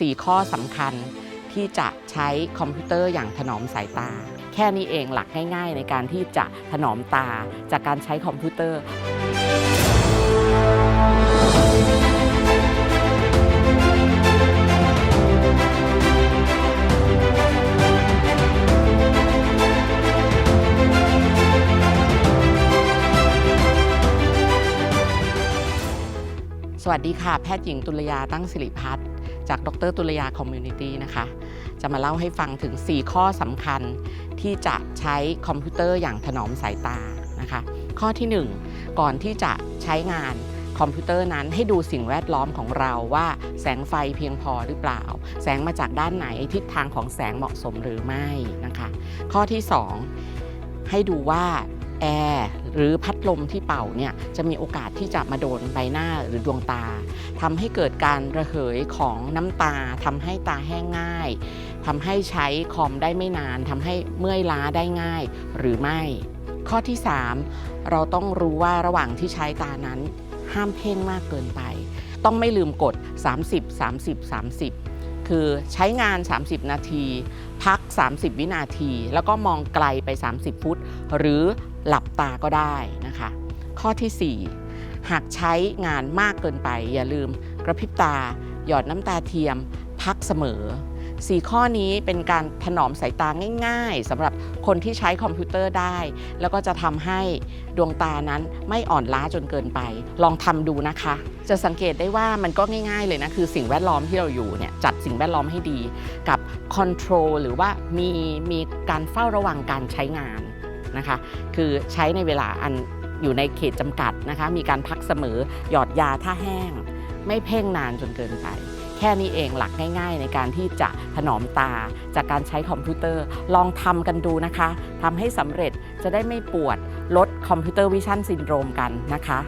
4 ข้อสำคัญที่จะใช้คอมพิวเตอร์อย่างถนอมสายตา แค่นี้เองหลักง่าย ๆ ในการที่จะถนอมตาจากการใช้คอมพิวเตอร์ สวัสดีค่ะ แพทย์หญิงตุลยาตั้งสิริพัฒน์ จากดรตุลยาคอมมูนิตี้นะคะ จะมาเล่าให้ฟังถึง 4 ข้อสำคัญที่จะใช้คอมพิวเตอร์อย่างถนอมสายตานะคะ ข้อที่ 1 ก่อนที่จะใช้งานคอมพิวเตอร์นั้นให้ดูสิ่งแวดล้อมของเราว่าแสงไฟเพียงพอหรือเปล่า แสงมาจากด้านไหนทิศทางของแสงเหมาะสมหรือไม่นะคะ ข้อที่ 2 ให้ดูว่า แอร์หรือพัดลมที่เป่าเนี่ยจะมีโอกาสที่จะมาโดนใบหน้าหรือดวงตาทำให้เกิดการระเหยของน้ำตาทำให้ตาแห้งง่ายทำให้ใช้คอมได้ไม่นานทำให้เมื่อยล้าได้ง่ายหรือไม่ ข้อที่ 3 เราต้องรู้ว่าระหว่างที่ใช้ตานั้น ห้ามเพ่งมากเกินไป ต้องไม่ลืมกด 30 30 30คือใช้งาน 30 นาที พัก 30 วินาที แล้วก็มองไกลไป 30 ฟุต หรือ หลับตาก็ได้นะคะ ข้อที่ 4 หากใช้งานมากเกินไป อย่าลืมกระพริบตา หยอดน้ำตาเทียม พักเสมอ 4 ข้อนี้เป็นการถนอมสายตาง่าย ๆสำหรับคนที่ใช้คอมพิวเตอร์ได้ แล้วก็จะทำให้ดวงตานั้นไม่อ่อนล้าจนเกินไป ลองทำดูนะคะ จะสังเกตได้ว่ามันก็ง่ายๆเลยนะ คือสิ่งแวดล้อมที่เราอยู่เนี่ยจัดสิ่งแวดล้อมให้ดีกับคอนโทรลหรือว่ามีมีการเฝ้าระวังการใช้งาน นะคะ คือใช้ในเวลาอันอยู่ในเขตจำกัดนะคะ มีการพักเสมอหยอดยาถ้าแห้ง ไม่เพ่งนานจนเกินไป แค่นี้เองหลักง่ายๆ ในการที่จะถนอมตาจากการใช้คอมพิวเตอร์ ลองทำกันดูนะคะทำให้สำเร็จจะได้ไม่ปวดลดคอมพิวเตอร์วิชั่นซินโดรมกันนะคะ